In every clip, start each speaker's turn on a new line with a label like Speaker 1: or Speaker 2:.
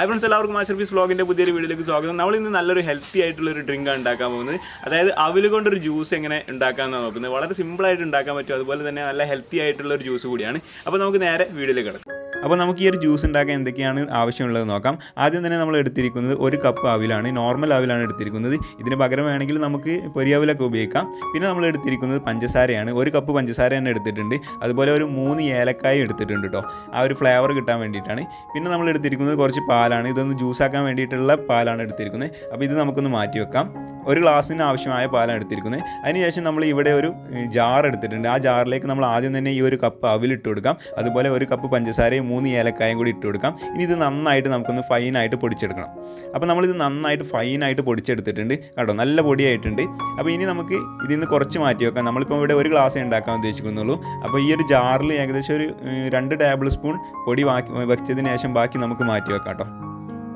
Speaker 1: High friends എല്ലാവർക്കും master piece വ്ളോഗിന്റെ പുതിയൊരു വീഡിയോയിലേക്ക് സ്വാഗതം. നമ്മൾ ഇന്ന് നല്ലൊരു ഹെൽത്തി ആയിട്ടുള്ള ഒരു ഡ്രിങ്കാണ് ഉണ്ടാക്കാൻ പോകുന്നത്. അതായത് അവൽ കൊണ്ടൊരു ജ്യൂസ് എങ്ങനെ ഉണ്ടാക്കാമെന്നാണ് നോക്കുന്നത്. വളരെ സിമ്പിളായിട്ട് ഉണ്ടാക്കാൻ പറ്റും. അതുപോലെ തന്നെ നല്ല ഹെൽത്തി ആയിട്ടുള്ള ഒരു ജ്യൂസ് കൂടിയാണ്. അപ്പോൾ നമുക്ക് നേരെ വീഡിയോയിലേക്ക് കിടക്കാം. അപ്പോൾ നമുക്ക് ഈ ഒരു ജ്യൂസ് ഉണ്ടാക്കാൻ എന്തൊക്കെയാണ് ആവശ്യമുള്ളത് നോക്കാം. ആദ്യം തന്നെ നമ്മൾ എടുത്തിരിക്കുന്നത് ഒരു കപ്പ് അവിലാണ്. നോർമൽ അവിലാണ് എടുത്തിരിക്കുന്നത്. ഇതിന് പകരം വേണമെങ്കിൽ നമുക്ക് പൊരിയാവിലൊക്കെ ഉപയോഗിക്കാം. പിന്നെ നമ്മൾ എടുത്തിരിക്കുന്നത് പഞ്ചസാരയാണ്. ഒരു കപ്പ് പഞ്ചസാര തന്നെ എടുത്തിട്ടുണ്ട്. അതുപോലെ ഒരു മൂന്ന് ഏലക്കായ എടുത്തിട്ടുണ്ട് കേട്ടോ ആ ഒരു ഫ്ലേവർ കിട്ടാൻ വേണ്ടിയിട്ടാണ്. പിന്നെ നമ്മൾ എടുത്തിരിക്കുന്നത് കുറച്ച് പാലാണ്. ഇതൊന്ന് ജ്യൂസാക്കാൻ വേണ്ടിയിട്ടുള്ള പാലാണ് എടുത്തിരിക്കുന്നത്. അപ്പോൾ ഇത് നമുക്കൊന്ന് മാറ്റി വെക്കാം. ഒരു ഗ്ലാസ്സിന് ആവശ്യമായ പാലാണ് എടുത്തിരിക്കുന്നത്. അതിനുശേഷം നമ്മൾ ഇവിടെ ഒരു ജാർ എടുത്തിട്ടുണ്ട്. ആ ജാറിലേക്ക് നമ്മൾ ആദ്യം തന്നെ ഈ ഒരു കപ്പ് അവിലിട്ട് കൊടുക്കാം. അതുപോലെ ഒരു കപ്പ് പഞ്ചസാരയും മൂന്ന് ഏലക്കായും കൂടി ഇട്ട് കൊടുക്കാം. ഇനി ഇത് നന്നായിട്ട് നമുക്കൊന്ന് ഫൈനായിട്ട് പൊടിച്ചെടുക്കണം. അപ്പോൾ നമ്മളിത് നന്നായിട്ട് ഫൈനായിട്ട് പൊടിച്ചെടുത്തിട്ടുണ്ട്. കേട്ടോ നല്ല പൊടിയായിട്ടുണ്ട്. അപ്പോൾ ഇനി നമുക്ക് ഇതിൽ നിന്ന് കുറച്ച് മാറ്റി വെക്കാം. നമ്മളിപ്പോൾ ഇവിടെ ഒരു ഗ്ലാസ് ഉണ്ടാക്കാൻ ഉദ്ദേശിക്കുന്നുള്ളൂ. അപ്പോൾ ഈ ഒരു ജാറിൽ ഏകദേശം ഒരു രണ്ട് ടേബിൾ സ്പൂൺ പൊടി ബാക്കി വെച്ചതിന് ശേഷം ബാക്കി നമുക്ക് മാറ്റി വെക്കാം കേട്ടോ.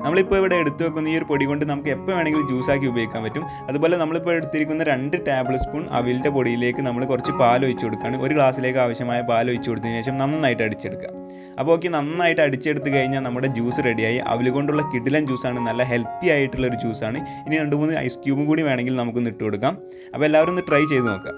Speaker 1: നമ്മളിപ്പോൾ ഇവിടെ എടുത്തു വെക്കുന്ന ഈ ഒരു പൊടി കൊണ്ട് നമുക്ക് എപ്പോൾ വേണമെങ്കിലും ജ്യൂസാക്കി ഉപയോഗിക്കാൻ പറ്റും. അതുപോലെ നമ്മളിപ്പോൾ എടുത്തിരിക്കുന്ന രണ്ട് ടേബിൾ സ്പൂൺ അവിലിന്റെ പൊടിയിലേക്ക് നമ്മൾ കുറച്ച് പാൽ ഒഴിച്ചു കൊടുക്കുകയാണ്. ഒരു ഗ്ലാസ്സിലേക്ക് ആവശ്യമായ പാൽ ഒഴിച്ചു കൊടുത്തതിന് ശേഷം നന്നായിട്ട് അടിച്ചെടുക്കുക. അപ്പോൾ ഓക്കെ നന്നായിട്ട് അടിച്ചെടുത്ത് കഴിഞ്ഞാൽ നമ്മുടെ ജ്യൂസ് റെഡിയായി അവിൽ കൊണ്ടുള്ള കിടിലൻ ജ്യൂസാണ് നല്ല ഹെൽത്തി ആയിട്ടുള്ള ഒരു ജ്യൂസാണ് ഇനി രണ്ട് മൂന്ന് ഐസ് ക്യൂബും കൂടി വേണമെങ്കിൽ നമുക്കൊന്ന് ഇട്ട് കൊടുക്കാം. അപ്പോൾ എല്ലാവരും ഒന്ന് ട്രൈ ചെയ്ത് നോക്കാം.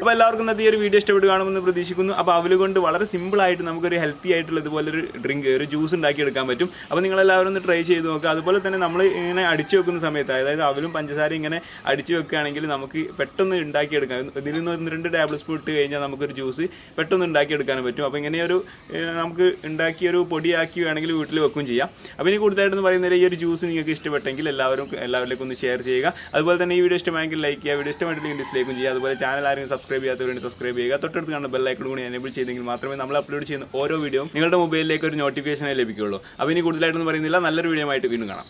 Speaker 1: അപ്പോൾ എല്ലാവർക്കും ഇന്നത്തെ ഈ ഒരു വീഡിയോ ഇഷ്ടപ്പെട്ട് കാണുമെന്ന് പ്രതീക്ഷിക്കുന്നു. അപ്പോൾ അവൽ കൊണ്ട് വളരെ സിമ്പിളായിട്ട് നമുക്കൊരു ഹെൽത്തി ആയിട്ടുള്ള ഇതുപോലൊരു ഡ്രിങ്ക് ഒരു ജ്യൂസ് ഉണ്ടാക്കി എടുക്കാൻ പറ്റും. അപ്പോൾ നിങ്ങളെല്ലാവരും ഒന്ന് ട്രൈ ചെയ്ത് നോക്കുക അതുപോലെ തന്നെ നമ്മൾ ഇങ്ങനെ അടിച്ചു വെക്കുന്ന സമയത്ത് അതായത് അവലും പഞ്ചസാര ഇങ്ങനെ അടിച്ചു വെക്കുകയാണെങ്കിൽ നമുക്ക് പെട്ടെന്ന് ഉണ്ടാക്കിയെടുക്കാം ഇതിൽ നിന്ന് ഒന്ന് രണ്ട് ടേബിൾ സ്പൂൺ ഇട്ട് കഴിഞ്ഞാൽ നമുക്കൊരു ജ്യൂസ് പെട്ടെന്ന് ഉണ്ടാക്കിയെടുക്കാനും പറ്റും. അപ്പോൾ ഇങ്ങനെ ഒരു നമുക്ക് ഉണ്ടാക്കിയൊരു പൊടിയാക്കി വേണമെങ്കിൽ വീട്ടിൽ വെക്കുകയും ചെയ്യാം. അപ്പോൾ ഇനി കൂടുതലായിട്ടെന്ന് പറയുന്നത് ഈ ഒരു ജ്യൂസ് നിങ്ങൾക്ക് ഇഷ്ടപ്പെട്ടെങ്കിൽ എല്ലാവരും എല്ലാവരിലേക്കും ഒന്ന് ഷെയർ ചെയ്യുക. അതുപോലെ തന്നെ ഈ വീഡിയോ ഇഷ്ടമായെങ്കിൽ ലൈക്ക് ചെയ്യുക. വീഡിയോ ഇഷ്ടമായിട്ടില്ലെങ്കിൽ ഡിസ്ലൈക്കും ചെയ്യുക. അതുപോലെ ചാനൽ ആരെങ്കിലും സബ്സ്ക്രൈബ് ചെയ്യാത്തവരുണ്ട് സബ്സ്ക്രൈബ് ചെയ്യുക. തൊട്ടടുത്ത് കാണുന്ന ബെല്ലൈക്കൺ കൂടി എനേബിൾ ചെയ്തെങ്കിൽ മാത്രമേ നമ്മൾ അപ്ലോഡ് ചെയ്യുന്ന ഓരോ വീഡിയോയും നിങ്ങളുടെ മൊബൈലിലേക്ക് ഒരു നോട്ടിഫിക്കേഷനെ ലഭിക്കുകയുള്ളൂ. അപ്പോൾ ഇനി കൂടുതലായിട്ടൊന്നും പറയുന്നില്ല. നല്ലൊരു വീഡിയോ ആയിട്ട് വീണ്ടും കാണാം.